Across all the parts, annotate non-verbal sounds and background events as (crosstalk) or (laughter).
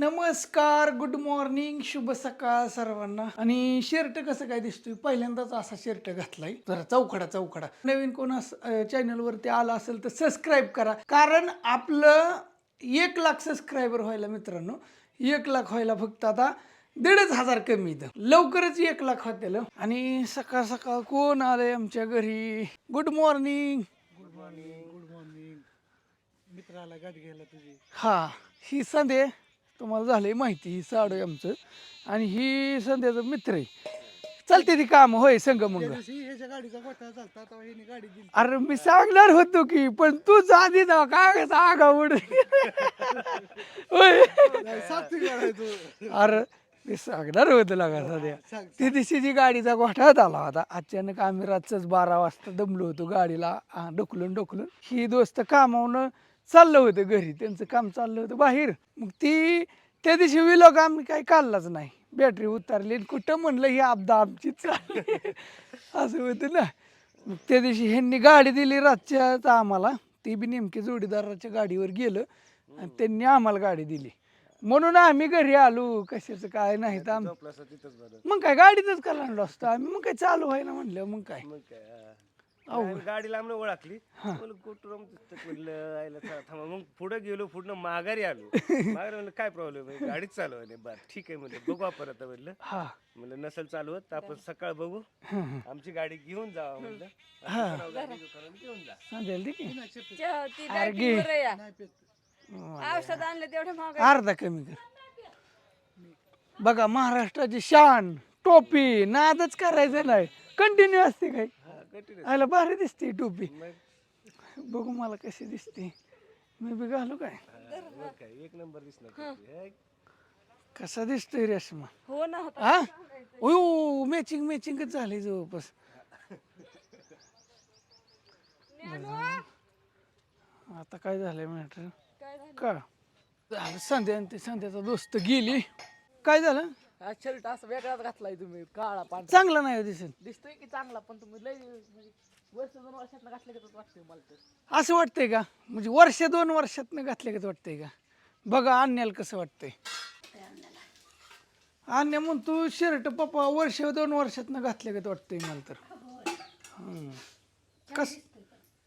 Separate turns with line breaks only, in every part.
नमस्कार good morning शुभ सकाळ सर्वांना. आणि शर्ट कसं काय दिसतोय? पहिल्यांदाच असा शर्ट घातलाय. जरा चौकडा चौकडा नवीन कोण चॅनल वरती आला असेल तर सबस्क्राईब करा. कारण आपलं एक लाख सबस्क्रायबर व्हायला मित्रांनो एक लाख व्हायला फक्त आता दीडच हजार कमी इथं. लवकरच एक लाख होतील. आणि सकाळ सकाळ कोण आलंय आमच्या घरी? Good morning
good morning good morning मित्राला गाडी घ्यायला तुझी.
हा ही संधे तुम्हाला झालंय माहिती ही साड आहे आमचं. आणि ही संध्याचा मित्र आहे. चालते ती काम होय संग मग. अरे मी सांगणार होतो की पण तूच आधी ना काय आगा उड (laughs) होय.
नाही, सात्विक गाडी तू.
अरे मी सांगणार होतो लागा सध्या. त्या दिवशी जी गाडीचा गोठा झाला होता अचानक आम्ही रातच बारा वाजता दमलो होतो गाडीला ढकलून ढकलून. ही दोस्त कामावून चाललं होतं घरी त्यांचं काम चाललं होतं बाहेर. मग ती त्या दिवशी विलॉग आम्ही काही काढलाच नाही. बॅटरी उतरली आणि कुठं म्हणलं ही आपदा आमची चालली (laughs) असं होतं ना. मग त्या दिवशी ह्यांनी गाडी दिली रातच्याच आम्हाला. ती बी नेमकी जोडीदाराच्या गाडीवर गेलं आणि त्यांनी आम्हाला गाडी दिली. म्हणून आम्ही घरी आलो. कशाचं काय नाही तर आम मग काय गाडीतच कलांडलो असतो आम्ही. मग काय चालू आहे ना म्हणलं मग काय?
मग काय हा. गाडी लांबनं ओळखली. म्हणलं म्हणलं थांबा. मग पुढे गेलो पुढनं माघारी आलो. (laughs) माघारी म्हणलं काय प्रॉब्लेम आहे? गाडीच चालू आहे. बर ठीक आहे. म्हणलं बघू आपण आता. म्हणलं
हा.
म्हणलं नसेल चालू होत तर आपण सकाळ बघू. आमची गाडी घेऊन जावा. म्हणलं
हा.
घेऊन जा.
औषध आणले तेवढे
अर्धा कमी कर. बघा महाराष्ट्राची शान टोपी नादच करायचं नाही. कंटिन्यू असते काय आयला भारी दिसते टोपी. बघू मला कशी दिसते. मी बी घालू काय?
एक नंबर दिसणार
कसा दिसतोय रेशमा?
हो ना होता.
हा? ओ मॅचिंग मॅचिंगच झाली जवळपास. आता काय झालंय मॅटर
काय झालं?
का झालं संध्या आणि ते संध्याचा दोस्त गेली. काय झालं?
हा शर्ट असं वेगळाच घातलाय तुम्ही काळा पांढरा.
चांगला नाही हो दिसत
दिसतोय की चांगला पण तुम्ही लय म्हणजे वर्ष दोन वर्षात घातले का वाटतंय मला तर
असं वाटतंय का? म्हणजे वर्ष दोन वर्षात घातले का वाटतंय का? बघा अन्याला कसं वाटतंय. अन्य म्हणतो शर्ट पप्पा वर्ष दोन वर्षात घातले का वाटतंय मला तर. हम्म. कस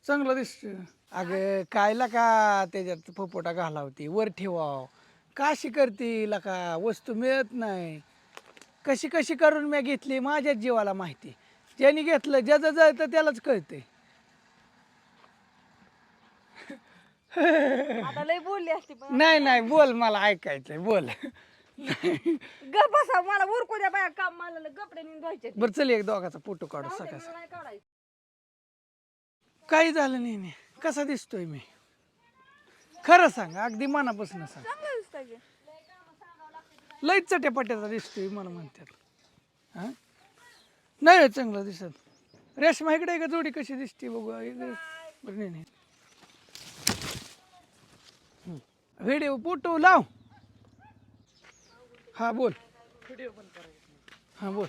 चांगलं दिसतोय. अगं कायला का त्याच्यात फपोटा घालावती? वर ठेवाव. काशी करते? का वस्तू मिळत नाही. कशी कशी करून मी घेतली? माझ्याच जीवाला माहिती. ज्याने घेतलं ज्याचं जळतं त्यालाच कळतंय.
आता लय बोलली असती पण.
नाही नाही बोल मला ऐकायचंय बोल.
गप बसा मला उरकू द्या बाया काम मला नेऊन धुवायचे
बरं चल एक दोघाचा फोटो काढू सकाळ
काढायचं.
काही झालं नाही नाही. कसा दिसतोय मी? खरं सांग अगदी मनापासून सांग.
चांगलं दिसतंय की.
लय चट्यापट्याचा दिसतोय मला म्हणतात. हा? नाही चांगलं दिसत. रेशमा इकडे का? जोडी कशी दिसते बघू. इकडे. बरं नाही नाही. व्हिडिओ फोटो लाव. हा बोल.
व्हिडिओ पण करायचं
हा बोल.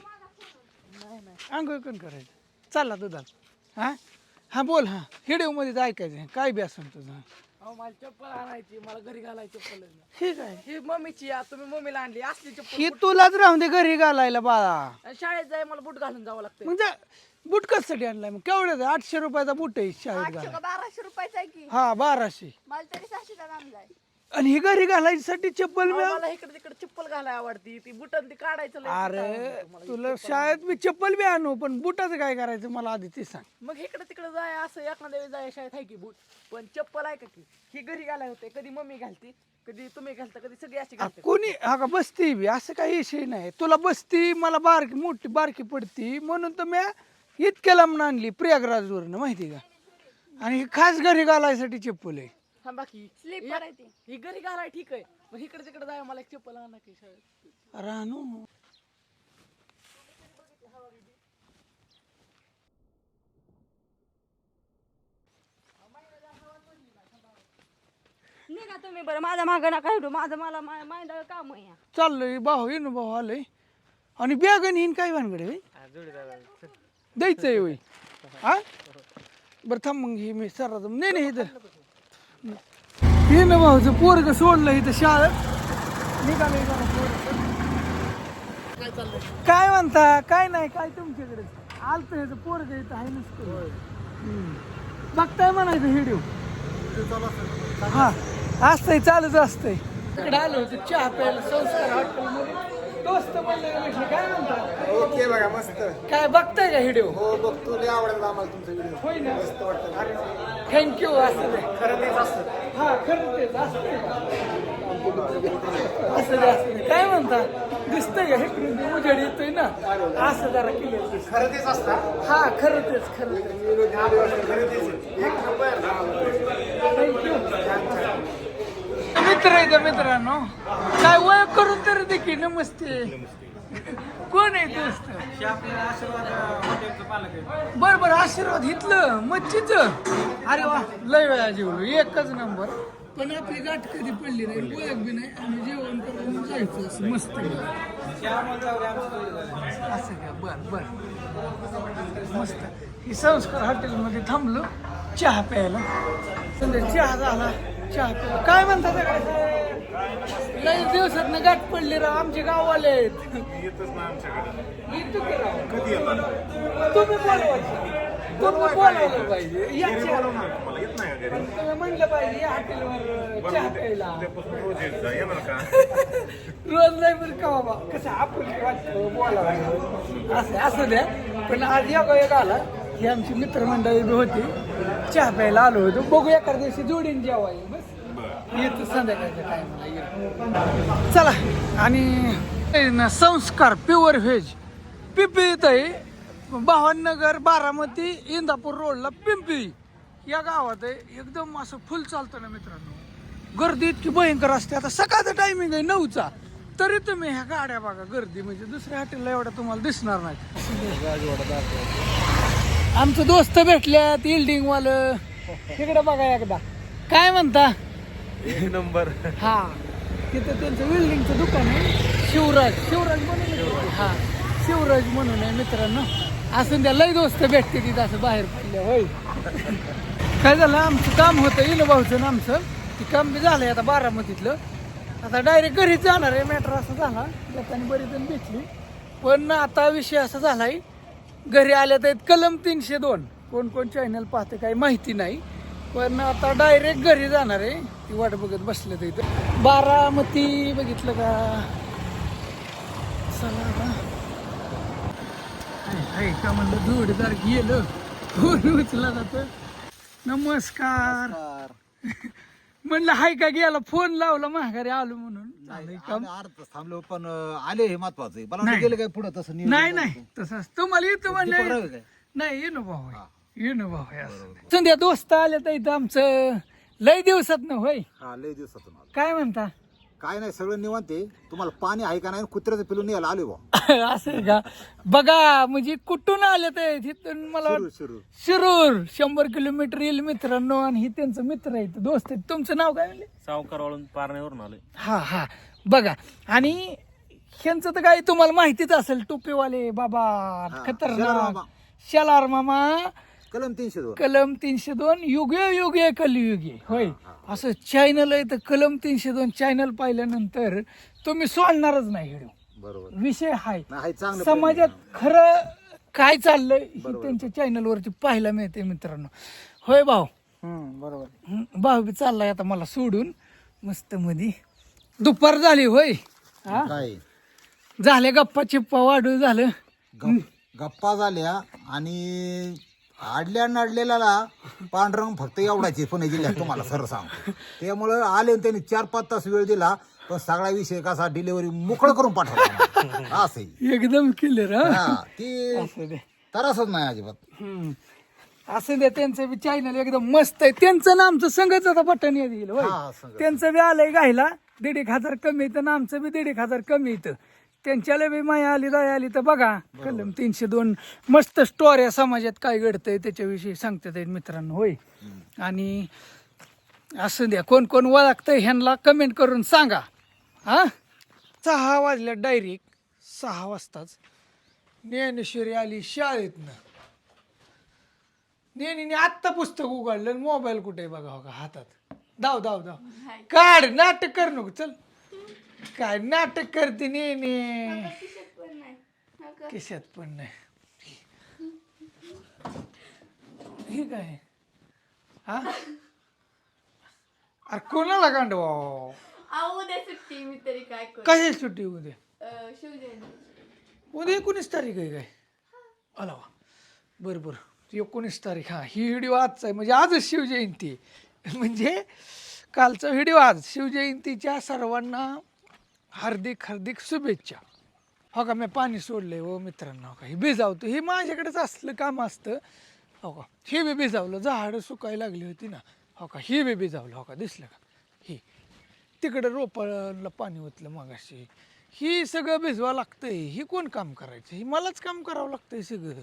नाही नाही
आंघोळ कोण करायचं. चालला दुधात हा? हा बोल हा. व्हिडिओमध्ये ऐकायचं काय बी असं तुझं.
अहो मला चप्पल आणायची मला घरी घालायची चप्पल.
ठीक आहे
ही मम्मीची या तुम्ही मम्मीला आणली असली चप्पल
ही तुलाच राहून दे घरी घालायला बाळा.
आणि शाळेत जाय मला बूट घालून जावं लागतं
म्हणजे बूट कशासाठी आणलाय मग? केवढ्याचा आठशे रुपयाचा बूट आहे शाळेत
आठशे
घालाय
का बाराशे रुपयाचा आहे की?
हा बाराशे.
मला तरी सहाशेचा आणलाय
आणि ही घरी घालायसाठी चप्पल
अहो,
मिळा
मला इकडे तिकडे चप्पल घालाय आवडती. ती बुटन ती काढायचं लय
अरे
कंटाळा येतो मला.
तुला शाळेत मी चप्पल बी आणू पण बुटाचं काय करायचं मला आधी ते सांग.
मग इकडे तिकडे जाय असं एखाद्या वेळी जाय शाळेत आहे की बूट पण चप्पल आहे का की? ही घरी घालाय होते कधी मम्मी घालती कधी तुम्ही घालता कधी सगळी अशी
आ,
घालते.
कोणी हा का बसती बी असं काही विषय नाही. तुला बसती मला बारकी मोठी बारकी पडती म्हणून तर मी इतक्या लांब आणली प्रयागराजवरनं माहिती का? आणि ही खास घरी घालायसाठी चप्पल आहे.
थांबा की.
स्लीप करायची
ही घरी घालाय ठीक आहे. पण इकडे तिकडे जाय मला एक चप्पल आणा की शाळेत.
रानू.
निघा तुम्ही बरं माझ्या मागं नका हिंडू. माझं मला माहिती काम आहे या.
चाललोय भाऊ येणं भाऊ आलंय. आणि बॅग आणि हिन काय भानगडे होय?
हा.
द्यायचंय होय. हा? बरं थांब मग हे मी सर नाही नाही इथं हे ना भाऊचं पोरग सोडलं इथं शाळेत. निघालो काय म्हणता? काय नाही काय तुमच्याकडे? आलतं ह्याचं पोरग इथं आहे नसतं. बघताय म्हणायचं व्हिडिओ हा. असतंय चालूच असतंय. इकडे आलो होतो चहा प्यायला संस्कार हॉटेलमध्ये. दोस्त म्हणले भेटले काय म्हणता?
ओके बघा मस्त.
काय बघताय का व्हिडिओ
हो बघतो. लय आवडेल आम्हाला तुमचा व्हिडिओ
होय ना?
मस्त वाटतं. अरे
थँक्यू असं दे
खरं तेच असतं.
हा खरं तेच असं दे. असं दे असं. काय म्हणता? दिसतंय का? ते उजेड येतोय ना? असं जरा केलं
खरं तेच असतं
हा? खरं तेच खरं तेच.
खरं तेच एक नंबर
थँक्यू मित्र आहे मित्रांनो? काय ओळख करून तरी देखील नमस्ते कोण आहे दोस्त बर बर आशीर्वाद घेतलं मच्छीच. अरे वा लय वेळा जेवलो. एकच नंबर पण आपली गाठ कधी पडली नाही ओळख बी नाही आणि जेवण करून जायचं असं मस्त. असं का? बर बर. मस्त. ही संस्कार हॉटेलमध्ये थांबलो. चहा प्यायला. चहा झाला. चहा काय म्हणता लई दिवसात गाठ पडली राव आमचे गाववाले आहेत. येतो की राव? तुम्ही बोलवायचं. तुम्ही बोलवलं पाहिजे. या चहा. तुम्ही म्हणलं पाहिजे या हॉटेलवर चहा प्यायला. (laughs) रोज नाही बरं का बाबा? कसं आपण बोलावं. असं असं द्या. पण आज योगा योग आला ही आमची मित्रमंडळी बी होती. चहा प्यायला आलो होतो. बघू एका दिवशी जोडीन जेवाय बस येतो संध्याकाळच्या टायमाला चला आणि संस्कार प्युअर व्हेज पिंपळीत आहे भावनगर बारामती इंदापूर रोडला पिंपळी या गावात आहे एकदम असं फुल चालतं ना मित्रांनो. गर्दी इतकी भयंकर असते. आता सकाळचा टायमिंग आहे नऊचा. तरी तुम्ही ह्या गाड्या बघा गर्दी. म्हणजे दुसऱ्या हॉटेलला एवढा तुम्हाला दिसणार नाही आमचं दोस्त भेटल्यात इल्डिंगवालं तिकडे बघा एकदा. काय म्हणता?
एक नंबर.
हा. तिथं त्यांचं वेल्डिंगचं दुकान आहे. शिवराज शिवराज म्हणून हा. शिवराज म्हणून आहे मित्रांनो. असून त्या लय दोस्त भेटते तिथं असं बाहेर पडल्या होय. काय झालं आमचं काम होतं इनोभाऊचं ना आमचं. ते काम बी झालंय आता बारामतीतलं. आता डायरेक्ट घरीच जाणार आहे मॅटर असा झाला. लोकांनी बरी जण भेटली. पण आता विषय असा झालाय घरी आल्या तर कलम तीनशे दोन. कोण कोण चॅनल पाहते काही माहिती नाही. पण आता डायरेक्ट घरी जाणार आहे. ती वाट बघत बसले तर इथं. बारामती बघितलं का? चला का म्हणलं जोडीदार गेलं? फोन उचला जात? नमस्कार. (laughs) म्हणलं हाय का गेला? फोन लावला माघारी आलो म्हणून.
थांबलो पण आले हे महत्वाचं आहे. मला गेलं काय पुढे तसं
नाही. नाही. तसंच तुम्हाला येतो म्हणलं? नाही येणं भाऊ. आहे आहे संध्या दोस्त आले तर इथं आमचं लय दिवसात ना होय.
हा लय दिवसातून आलो.
काय म्हणता?
काय नाही सगळं निवांत आहे. तुम्हाला पाणी आहे का नाही कुत्र्याचं पिलून यायला आले बा (laughs)
असं आहे का? बघा म्हणजे कुठून आले ते? तिथून मला वाट- शिरूर. शंभर किलोमीटर येईल मित्रांनो आणि ही त्यांचं मित्र आहेत दोस्त आहेत. तुमचं नाव काय म्हणले?
सावकार वाळून पारण्यावरून आलोय.
हा हा. बघा आणि ह्यांचं तर काय तुम्हाला माहितीच असेल टोपीवाले बाबा
शेलार
खतरनाक.
मामा.
शेलार मामा.
कलम तीनशे दोन.
कलम तीनशे दोन युगे युगे कलियुगे. होय. असं चॅनल आहे तर कलम तीनशे दोन चॅनल पाहिल्यानंतर तुम्ही सोडणारच नाही व्हिडिओ.
बरोबर.
विषय हाय.
नाही, हाय चांगलं
समाजात खरं काय चाललंय हे त्यांच्या चॅनल वरती पाहायला मिळते मित्रांनो. होय भाऊ?
बरोबर.
हं, भाऊ बी चाललाय आता मला सोडून. मस्त मधी. दुपार झाली होय. हा?
काय?
झाले गप्पा चिप्पा वाढू झालं.
गप- गप्पा झाल्या आणि आडल्या नाडलेला पांढरंग फक्त एवढाची पुणे जिल्ह्यात तुम्हाला सर सांग त्यामुळं आले आणि त्यांनी चार पाच तास वेळ दिला पण सगळा विषय कसा डिलिव्हरी मोकळं करून पाठवला. असं आहे.
एकदम क्लिअर हा?
ती
असं दे.
त्रासच नाही अजिबात.
हम्म. असं दे त्यांचं बी चॅनल एकदम मस्त आहे. त्यांचं ना आमचं संगच आता बटन येईल होय?
हा, संगत.
त्यांचं बी आलंय गायला दीड एक हजार कमी येतं ना आमचं बी दीड एक हजार कमी येतं त्यांच्याला बी माया आली दया आली तर बघा. कलम तीनशे दोन मस्त स्टोऱ्या समाजात काय घडतंय त्याच्याविषयी सांगतात मित्रांनो होय. आणि असं द्या कोण कोण ओळखतंय ह्यांना कमेंट करून सांगा. हा? सहा वाजल्या डायरेक्ट सहा वाजताच ज्ञानेश्वरी आली शाळेतनं. नेनीने आत्ता पुस्तक उघडलं मोबाईल कुठे बघा हो का हातात. दाव दाव दाव काढ नाटक कर नको चल. काय नाटक करते नेने खिशात पण नाही. हे काय? हा? अरे कोणाला गांडवा?
अहो उद्या सुट्टी मी तरी काय करू?
सुट्टी उद्या?
अं, शिवजयंती
उद्या एकोणीस तारीख आहे काय? आला वा. बरं बरं. एकोणीस तारीख हा. ही व्हिडिओ आजचा आहे. म्हणजे आजच शिवजयंती आहे. म्हणजे कालचा व्हिडिओ आज. शिवजयंतीच्या सर्वांना हार्दिक हार्दिक शुभेच्छा. हो का मी पाणी सोडलंय हो मित्रांनो हो का. हे भिजावतो. हे माझ्याकडेच असलं काम असतं. हो का. हे बी भिजावलं. झाडं सुकायला लागली होती ना. हो का. हे बी भिजावलं. हो का. दिसलं का? हे. तिकडं रोपाला पाणी ओतलं मगाशी. ही सगळं भिजवा लागतंय. ही कोण काम करायचं? हे मलाच काम करावं लागतंय सगळं.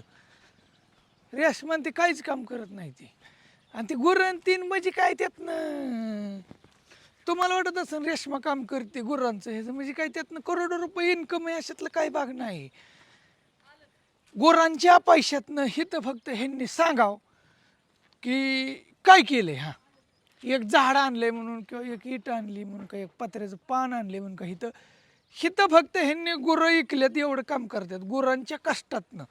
रेशमान ते काहीच काम करत नाही ती. आणि ती गुरण तीन म्हणजे काय त्यातनं? तुम्हाला वाटत असेल रेशमा काम करते गुरांचं ह्याचं म्हणजे काय त्यातनं करोडो रुपये इन्कम आहे अशातलं काही भाग नाही. गुरांच्या पैशातनं हिथं फक्त ह्यांनी सांगाव की काय केलंय हा? एक झाड आणलंय म्हणून किंवा एक इट आणली म्हणून का एक पत्र्याचं पान आणले म्हणून का इथं हिथं फक्त ह्यांनी गुरं ऐकल्यात एवढं काम करतात. गुरांच्या कष्टातनं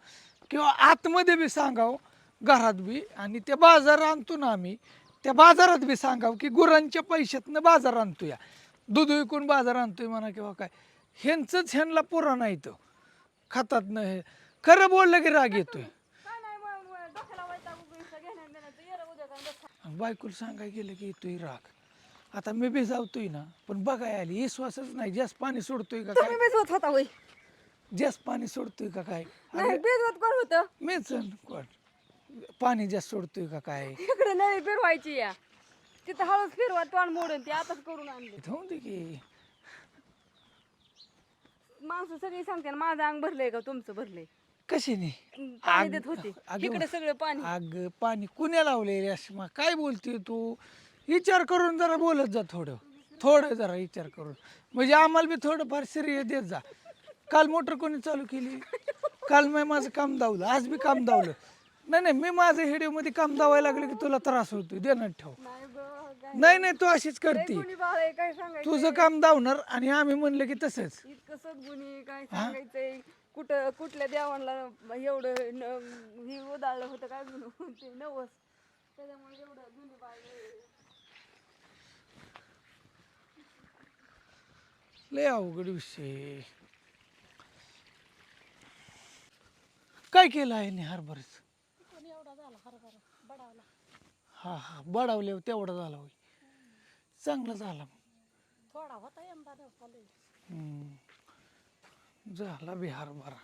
किंवा आतमध्ये बी सांगाव घरात बी. आणि त्या बाजार आणतो ना आम्ही त्या बाजारात बी सांगाव की गुरांच्या पैशातनं बाजार आणतो या दूध विकून बाजार आणतोय म्हणा किंवा काय. ह्यांचंच ह्यांना पुराण येतं खातात न हे. खरं बोललं की राग येतोय.
नाही
बायकोला सांगायला गेलं की येतोय राग. आता मी बी जावतोय ना पण बघाय आली विश्वासच नाही. जास्त पाणी सोडतोय का
तुम्ही
काय?
बेजवत होता होय.
जास्त पाणी सोडतोय का काय?
नाही बेजवत कोण होतं?
मीच कोण? पाणी जास्त सोडतोय का काय?
इकडे नळी फिरवायची या. तिथं हळूच फिरवा तोंड मोडून ते आताच करून आणले.
इथं होऊन दे की.
माणसं सगळी सांगते ना, माझं अंग भरलंय का तुमचं भरलंय.
कशाने?
पाणी देत होते. इकडे सगळं पाणी.
अग पाणी कुण्या लावले रेशमा काय बोलते तू? विचार करून जरा बोलत जा थोडं. थोडं जरा विचार करून. म्हणजे आम्हाला बी थोडंफार श्रेय देत जा. काल मोटर कोणी चालू केली? काल मी माझं काम दावलं. आज बी काम दावलं. नाही नाही मी माझं हेडिओमध्ये काम दावायला लागले की तुला त्रास होतोय देणार ठेव.
नाही
नाही तू अशीच करते. तुझं काम दावणार आणि आम्ही म्हणलं की तसंच.
इतकं सद्गुणी काय सांगायचंय? कुठं कुठल्या देवांना एवढं हे उदाळलं होतं काय ते नवस. त्याच्यामुळे एवढं गुणी
लय अवघड विषय काय केलं आहे हा हा बडावले तेवढं झालं होय. चांगलं झालं. मग थोडा होता झाला. बिहार हरभरा.